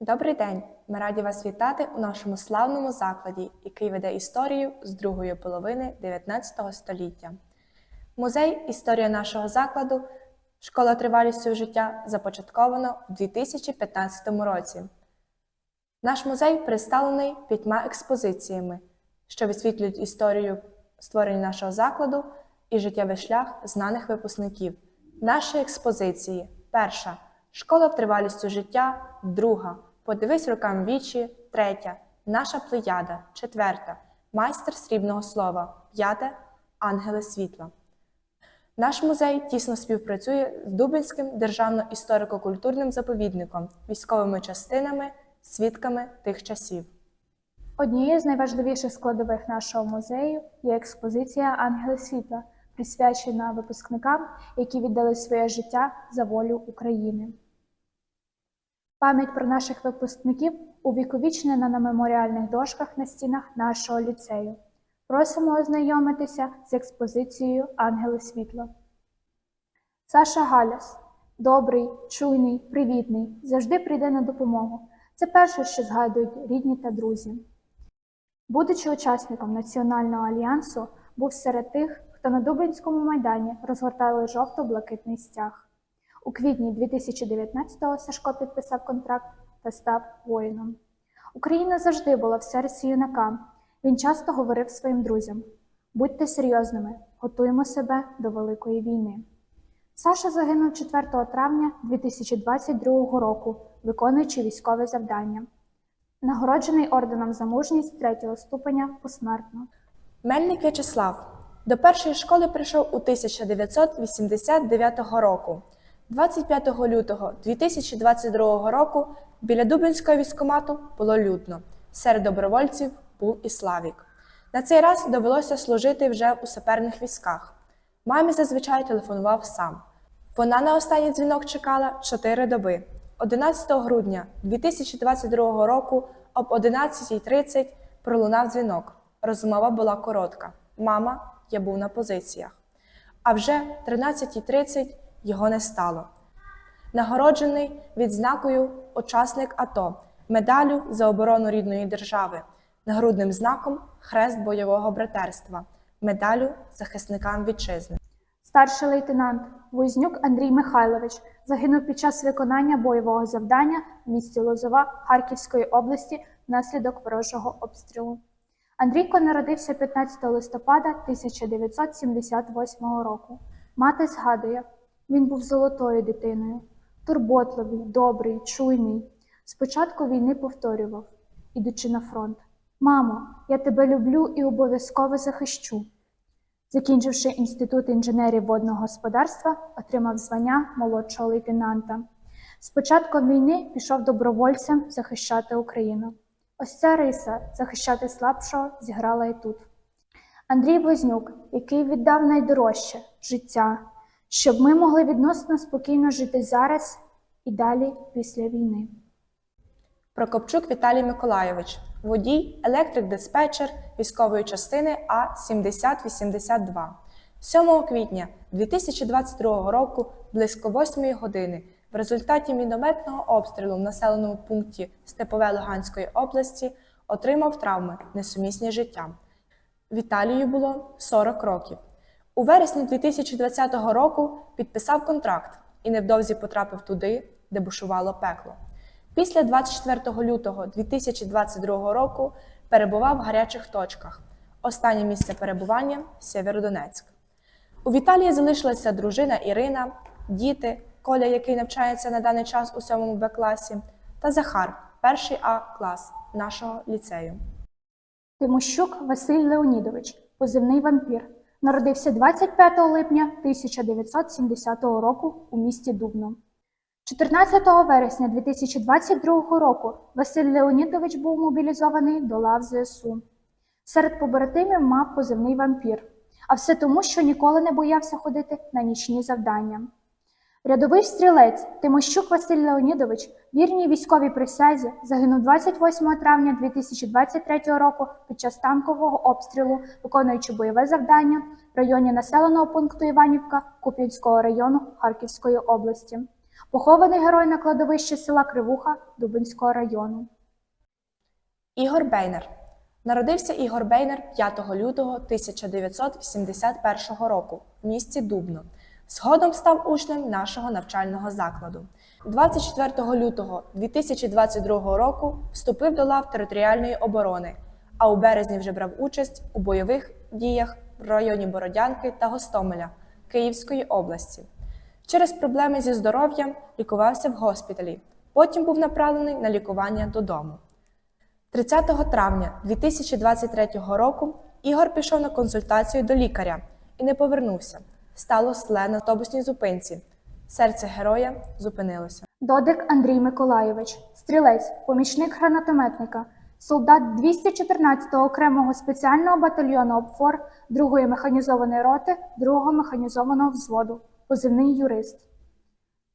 Добрий день! Ми раді вас вітати у нашому славному закладі, який веде історію з другої половини 19 століття. Музей Історія нашого закладу Школа тривалістю життя започатковано у 2015 році. Наш музей представлений п'ятьма експозиціями, що висвітлюють історію створення нашого закладу і життєвий шлях знаних випускників. Наші експозиції: перша школа тривалістю життя, друга подивись рукам вічі, третя наша плеяда, четверта майстер срібного слова, п'яте ангели світла. Наш музей тісно співпрацює з Дубинським державно-історико-культурним заповідником, військовими частинами, свідками тих часів. Однією з найважливіших складових нашого музею є експозиція Ангели світла, присвячена випускникам, які віддали своє життя за волю України. Пам'ять про наших випускників увіковічнена на меморіальних дошках на стінах нашого ліцею. Просимо ознайомитися з експозицією Ангели світла. Саша Галяс добрий, чуйний, привітний, завжди прийде на допомогу. Це перше, що згадують рідні та друзі. Будучи учасником Національного альянсу, був серед тих, хто на Дублінському майдані розгортали жовто-блакитний стяг. У квітні 2019-го Сашко підписав контракт та став воїном. Україна завжди була в серці юнака. Він часто говорив своїм друзям: будьте серйозними, готуємо себе до великої війни. Саша загинув 4 травня 2022 року, виконуючи військове завдання. Нагороджений орденом за мужність третього ступеня посмертно. Мельник В'ячеслав до першої школи прийшов у 1989 року. 25 лютого 2022 року біля Дублінського військомату було людно. Серед добровольців був і Славік. На цей раз довелося служити вже у саперних військах. Мамі зазвичай телефонував сам. Вона на останній дзвінок чекала 4 доби. 11 грудня 2022 року об 11.30 пролунав дзвінок. Розмова була коротка. Мама, я був на позиціях. А вже 13.30 його не стало. Нагороджений відзнакою учасник АТО, медаллю за оборону рідної держави, нагрудним знаком Хрест бойового братерства, медаллю захисникам вітчизни. Старший лейтенант Вознюк Андрій Михайлович загинув під час виконання бойового завдання в місті Лозова Харківської області внаслідок ворожого обстрілу. Андрійко народився 15 листопада 1978 року. Мати згадує, він був золотою дитиною, турботливий, добрий, чуйний. Спочатку війни повторював, ідучи на фронт: Мамо, я тебе люблю і обов'язково захищу. Закінчивши інститут інженерів водного господарства, отримав звання молодшого лейтенанта. З початком війни пішов добровольцем захищати Україну. Ось ця риса захищати слабшого зіграла і тут. Андрій Вознюк, який віддав найдорожче життя, щоб ми могли відносно спокійно жити зараз і далі після війни. Прокопчук Віталій Миколайович, водій, електрик-диспетчер військової частини А-7082. 7 квітня 2022 року близько 8 години в результаті мінометного обстрілу в населеному пункті Степове Луганської області отримав травми, несумісні з життям. Віталію було 40 років. У вересні 2020 року підписав контракт і невдовзі потрапив туди, де бушувало пекло. Після 24 лютого 2022 року перебував в гарячих точках. Останнє місце перебування Сєвєродонецьк. У Віталії залишилася дружина Ірина, діти, Коля, який навчається на даний час у 7 Б класі, та Захар, перший А клас нашого ліцею. Тимощук Василь Леонідович, позивний вампір, народився 25 липня 1970 року у місті Дубно. 14 вересня 2022 року Василь Леонідович був мобілізований до лав ЗСУ. Серед побратимів мав позивний вампір, а все тому, що ніколи не боявся ходити на нічні завдання. Рядовий стрілець Тимощук Василь Леонідович, вірній військовій присязі, загинув 28 травня 2023 року під час танкового обстрілу, виконуючи бойове завдання в районі населеного пункту Іванівка Куп'янського району Харківської області. Похований герой на кладовищі села Кривуха Дубинського району. Ігор Бейнер. Народився Ігор Бейнер 5 лютого 1981 року в місті Дубно. Згодом став учнем нашого навчального закладу. 24 лютого 2022 року вступив до лав територіальної оборони, а у березні вже брав участь у бойових діях в районі Бородянки та Гостомеля Київської області. Через проблеми зі здоров'ям лікувався в госпіталі. Потім був направлений на лікування додому. 30 травня 2023 року Ігор пішов на консультацію до лікаря і не повернувся. Стало зле на автобусній зупинці. Серце героя зупинилося. Додик Андрій Миколайович, стрілець, помічник гранатометника, солдат 214-го окремого спеціального батальйону ОПФОР 2-ї механізованої роти 2-го механізованого взводу, позивний юрист.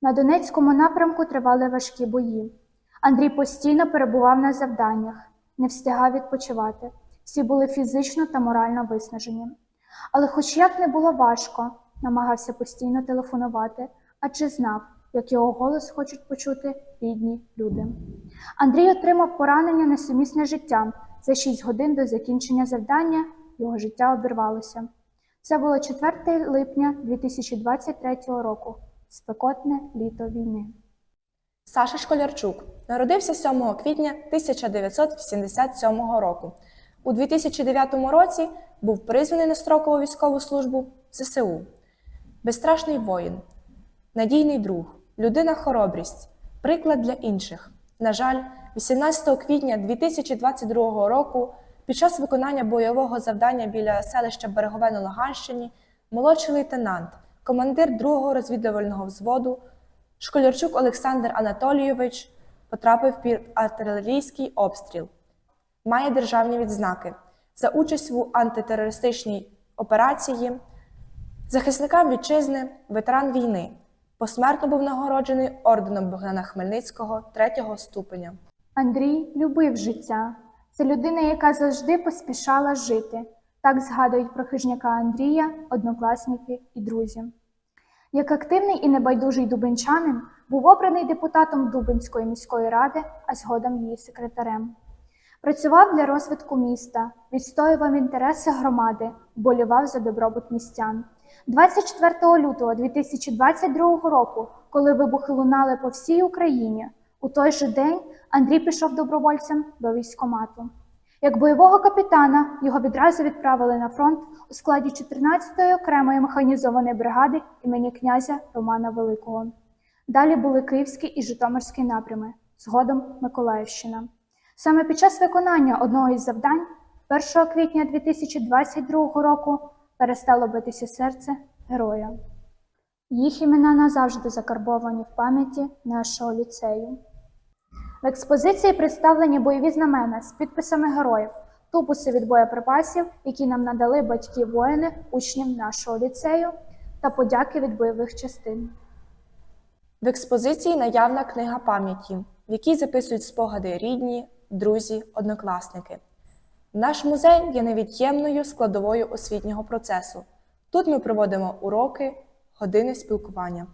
На Донецькому напрямку тривали важкі бої. Андрій постійно перебував на завданнях, не встигав відпочивати. Всі були фізично та морально виснажені. Але, хоч як не було важко, намагався постійно телефонувати, адже знав, як його голос хочуть почути рідні люди. Андрій отримав поранення несумісне життям. За 6 годин до закінчення завдання його життя обірвалося. Це було 4 липня 2023 року, спекотне літо війни. Саша Школярчук народився 7 квітня 1987 року. У 2009 році був призваний на строкову військову службу в ЗСУ. Безстрашний воїн, надійний друг, людина хоробрість, приклад для інших. На жаль, 18 квітня 2022 року під час виконання бойового завдання біля селища Берегове на Луганщині молодший лейтенант, командир 2-го розвідувального взводу Школярчук Олександр Анатолійович потрапив під артилерійський обстріл. Має державні відзнаки за участь в антитерористичній операції, захисникам вітчизни, ветеран війни. Посмертно був нагороджений орденом Богдана Хмельницького третього ступеня. Андрій любив життя. Це людина, яка завжди поспішала жити. Так згадують про хижняка Андрія, однокласники і друзі. Як активний і небайдужий дубинчанин, був обраний депутатом Дубинської міської ради, а згодом її секретарем. Працював для розвитку міста, відстоював інтереси громади, вболівав за добробут містян. 24 лютого 2022 року, коли вибухи лунали по всій Україні, у той же день Андрій пішов добровольцем до військкомату. Як бойового капітана його відразу відправили на фронт у складі 14-ї окремої механізованої бригади імені князя Романа Великого. Далі були Київський і Житомирський напрями, згодом Миколаївщина. Саме під час виконання одного із завдань, 1 квітня 2022 року, перестало битися серце героя. Їх імена назавжди закарбовані в пам'яті нашого ліцею. В експозиції представлені бойові знамена з підписами героїв, тубуси від боєприпасів, які нам надали батьки воїни, учнів нашого ліцею, та подяки від бойових частин. В експозиції наявна книга пам'яті, в якій записують спогади рідні, друзі, однокласники. Наш музей є невід'ємною складовою освітнього процесу. Тут ми проводимо уроки, години спілкування.